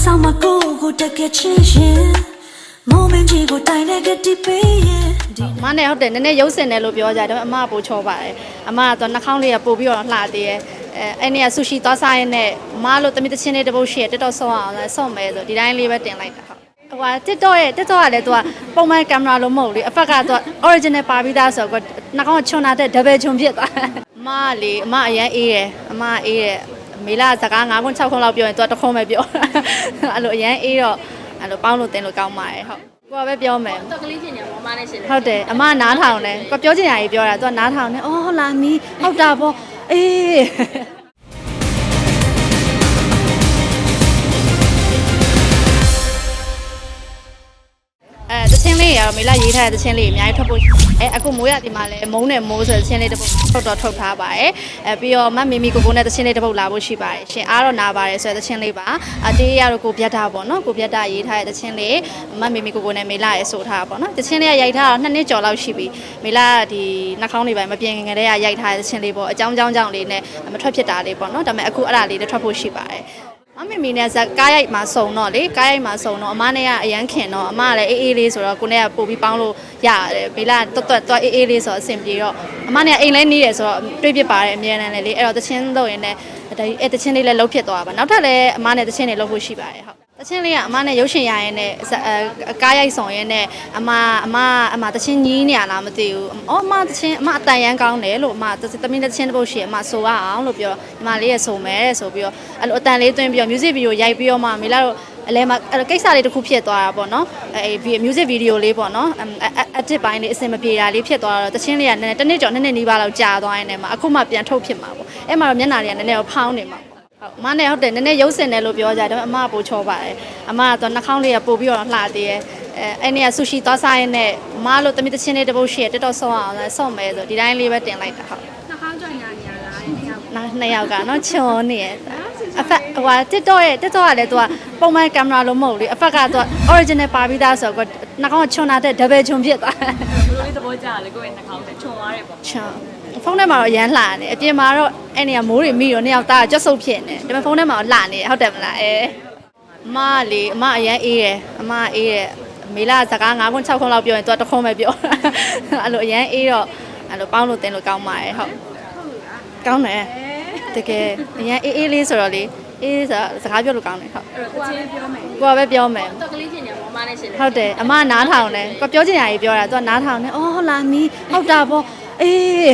ဆောင်မကိုကိုတကယ်ချင်းရှင်မုံမင်းကြီးကိုတိုင်တဲ့ကတိပေးရင်ဒီအမနဲ့ဟုတ်တယ်နည်းနည်းရုပ်စင်တယ်လို့ပြောကြတယ်ဒါပေမဲ့အမကပိုချောပါတယ်အမကတော့နှာခေါင်းလေးကပို့ပြီးတော့လှသေးတယ်အဲအဲ့နေ့ကဆူရှီသွားစားရင်းနဲ့အမလို့တမီတချင်းလေးတစ်ပုတ်ရှိရတက်တော့ဆော့အောင်လဲဆော့မယ်ဆိုဒီတိုင်းလေးပဲတင်လိုက်တာဟုတ်ဟိုက TikTok ရဲ့ TikTok ကလည်းသူကပုံမှန်ကင်မရာလို့မဟုတ်လေအဖက်ကသူက original ပါပြီးသားဆိုတော့နှာခေါင်းကချွန်လာတဲ့ double ချွန်ဖြစ်သွားအမကလေအမအရန်အေးတယ်အမအေးတယ် မေလာစကား9ခွန်း6ခွန်းလောက်ပြောရင်သူကတစ်ခွန်းပဲပြောအဲ့လိုအရန်အေးတော့အဲ့လိုပေါင်းလို့တင်လို့ကောင်းပါတယ်ဟုတ်ကိုကပဲပြောမယ်တော့ကလေးချင်းညာမမနဲ့ရှင်တယ်ဟုတ်တယ်အမနားထောင်တယ်ကိုပြောချင်တာကြီးပြောတာသူကနားထောင်တယ်အော်လာမီဟုတ်တာပေါ့အေး ချင်းလေးရတော့မေလာရေးထားတဲ့တချင်းလေးအများကြီးထွက်ဖို့အဲအခုမိုးရဒီမှာလဲမုံနဲ့မိုးဆိုတဲ့တချင်းလေးတစ်ပုတ်ထုတ်တော့ထုတ်ထားပါတယ်အဲပြီးတော့မတ်မီမီကိုကိုနဲ့တချင်းလေးတစ်ပုတ်လာဖို့ရှိပါတယ်ရှင်အားတော့နာပါတယ်ဆိုတဲ့တချင်းလေးပါအတေးရတော့ကိုပြတ်တာပေါ့နော်ကိုပြတ်တာရေးထားတဲ့တချင်းလေးမတ်မီမီကိုကိုနဲ့မေလာရဲဆိုထားတာပေါ့နော်တချင်းလေးကရိုက်ထားတော့နှစ်နှစ်ကျော်လောက်ရှိပြီမေလာကဒီနှာခေါင်းလေးပိုင်းမပြင်ငယ်ငယ်တည်းကရိုက်ထားတဲ့တချင်းလေးပေါ့အကြောင်းကြောင်းကြောင့်လေးနဲ့မထွက်ဖြစ်တာလေးပေါ့နော်ဒါပေမဲ့အခုအဲ့ဒါလေးတွေထွက်ဖို့ရှိပါတယ် မမီမီနဲ့ဇက်ကားရိုက်မှာစုံတော့လေကားရိုက်မှာစုံတော့အမနဲ့ကအရန်ခင်တော့အမကလည်းအေးအေးလေးဆိုတော့ကိုနဲ့ကပို့ပြီးပေါင်းလို့ရတယ်မေလာတွတ်တွတ်တွတ်အေးအေးလေးဆိုတော့အဆင်ပြေတော့အမနဲ့ကအိမ်လဲနေတယ်ဆိုတော့တွေးပြပါတယ်အမြဲတမ်းလည်းလေအဲ့တော့တချင်းတော့ရင်လည်းဒါအဲ့တချင်းလေးလည်းလှုပ်ဖြစ်သွားပါနောက်ထပ်လည်းအမနဲ့တချင်းတွေလှုပ်ဖို့ရှိပါတယ်ဟုတ် တချင်းလေးကအမနဲ့ရုပ်ရှင်ရရင်နဲ့ကားရိုက်ဆောင်ရင်နဲ့အမအမအမတချင်းညီးနေရလားမသိဘူး။အော်အမတချင်းအမအတန်ရန်ကောင်းတယ်လို့အမသမီးတချင်းတစ်ပုတ်ရှိအမဆိုရအောင်လို့ပြောအမလေးရဆိုမယ်တဲ့ဆိုပြီးတော့အဲ့လိုအတန်လေးသွင်းပြီးတော့ music video ရိုက်ပြီးတော့မှမေလာတော့အလဲမှာအဲ့လိုကိစ္စလေးတစ်ခုဖြစ်သွားတာပေါ့နော်အဲ music video လေးပေါ့နော်အတစ်ပိုင်းလေးအစင်မပြေတာလေးဖြစ်သွားတော့တချင်းလေးကနည်းနည်းတစ်နှစ်ကျော်နှစ်နှစ်နီးပါးလောက်ကြာသွားရင်လည်းမအခုမှပြန်ထုတ်ဖြစ်မှာပေါ့အဲ့မှာတော့မျက်နှာလေးကနည်းနည်းတော့ဖောင်းနေမှာပေါ့ ဟုတ်အမနဲ့ဟုတ်တယ်နည်းနည်းရုပ်စင်တယ်လို့ပြောကြတယ်ဒါပေမဲ့အမကပိုချောပါတယ်အမကတော့နှာခေါင်းလေးကပို့ပြီးတော့လှသေးတယ်အဲအဲ့နေ့ကဆူရှီသွားစားရင်းနဲ့အမလို့တမီတချင်းလေးတစ်ပုတ်ရှိရတက်တော့ဆော့အောင်လဲဆော့မယ်ဆိုဒီတိုင်းလေးပဲတင်လိုက်တာဟုတ်နှာခေါင်းကြောင့်ညာညာလားတဲ့နေရာနောက်နှစ်ယောက်ကနော်ချွန်နေရဲ့ အဖက်ဟိုဟာ TikTok ရဲ့ TikTok ကလည်းသူကပုံမှန်ကင်မရာလို့မဟုတ်လေအဖက်ကသူက original ပါပြီးသားဆိုတော့နှာခေါင်းကချွန်လာတဲ့ double ချွန်ဖြစ်သွားဘယ်လိုလေးသဘောကျလဲကိုယ့်ရဲ့နှာခေါင်းနဲ့ခြုံသွားတယ်ပေါ့ချွန်ဖုန်းထဲမှာတော့ရမ်းလှနေအပြင်မှာတော့အဲ့နေကမိုးတွေမိတော့နှစ်ယောက်သားကြွတ်ဆုပ်ဖြစ်နေဒါပေမဲ့ဖုန်းထဲမှာတော့လှနေဟုတ်တယ်မလားအဲအမကလေအမအရန်အေးတယ်အမအေးတယ်မေလာစကား9ခွန်း6ခွန်းလောက်ပြောရင်သူကတစ်ခွန်းပဲပြောအဲ့လိုအရန်အေးတော့အဲ့လိုပေါင်းလို့တင်လို့ကောင်းပါတယ်ဟုတ်ကောင်းတယ် တကယ်အရန်အေးအေးလေးဆိုတော့လေအေးဆိုစကားပြောလို့ကောင်းတယ်ဟုတ်အဲ့တော့ချင်းပြောမယ်ကိုကပဲပြောမယ်တော့ကလေးချင်းညာမမနဲ့ရှင်တယ်ဟုတ်တယ်အမနားထောင်တယ်ကိုပြောချင်တာကြီးပြောတာသူကနားထောင်တယ်အော်လာမီဟုတ်တာပေါ့အေး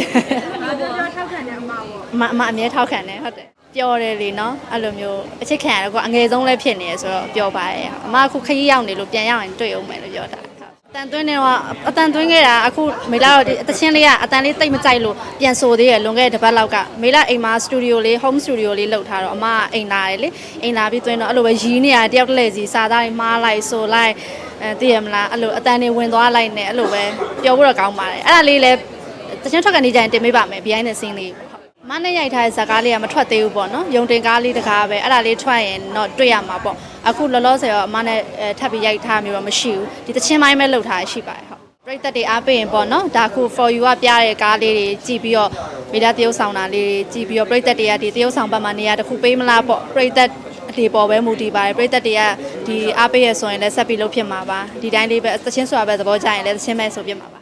ပြောပြောထောက်ခံတယ်အမပေါ့အမအမအမြဲထောက်ခံတယ်ဟုတ်တယ်ပျော်တယ်လေနော်အဲ့လိုမျိုးအချစ်ခံရတယ်ကိုအငယ်ဆုံးလည်းဖြစ်နေရဆိုတော့ပျော်ပါတယ်အမအခုခရီးရောက်နေလို့ပြန်ရောက်ရင်တွေ့အောင်မယ်လို့ပြောတာ အတန်သွင်းနေတော့အတန်သွင်းခဲ့တာအခုမေလာတော့ဒီအတချင်းလေးကအတန်လေးတိတ်မကြိုက်လို့ပြန်ဆိုသေးတယ်လွန်ခဲ့တဲ့တစ်ပတ်လောက်ကမေလာအိမ်မှာစတူဒီယိုလေး home studio လေးလုပ်ထားတော့အမကအိမ်လာတယ်လေအိမ်လာပြီးသွင်းတော့အဲ့လိုပဲရီးနေရတယောက်တစ်လဲစီစာသားတွေမှားလိုက်ဆိုလိုက်အဲသိရမလားအဲ့လိုအတန်တွေဝင်သွားလိုက်နေအဲ့လိုပဲပျော်ဖို့တော့ကောင်းပါတယ်အဲ့ဒါလေးလည်းတချင်းထွက်ကနေကြရင်တင်ပေးပါမယ် behind the scene လေးမနဲ့ရိုက်ထားတဲ့ဇာတ်ကားလေးကမထွက်သေးဘူးပေါ့နော်ယုံတင်ကားလေးတကားပဲအဲ့ဒါလေးထွက်ရင်တော့တွေ့ရမှာပေါ့ အခုလောလောဆယ်တော့အမနဲ့အဲထပ်ပြီးရိုက်ထားမျိုးတော့မရှိဘူးဒီတချင်းပိုင်းပဲလှုပ်ထားရရှိပါတယ်ဟုတ်ပရိသတ်တွေအားပေးရင်ပေါ့နော်ဒါခု for you ကပြတဲ့ကားလေးတွေကြည့်ပြီးတော့မိသားတရုပ်ဆောင်တာလေးတွေကြည့်ပြီးတော့ပရိသတ်တွေကဒီတရုပ်ဆောင်ဘက်မှာနေရာတစ်ခုပေးမလားပေါ့ပရိသတ်ဒီပေါ်ပဲမူတည်ပါတယ်ပရိသတ်တွေကဒီအားပေးရဆိုရင်လည်းဆက်ပြီးလုပ်ဖြစ်မှာပါဒီတိုင်းလေးပဲသချင်းဆိုတာပဲသဘောကျရင်လည်းသချင်းပဲဆိုပြမှာပါ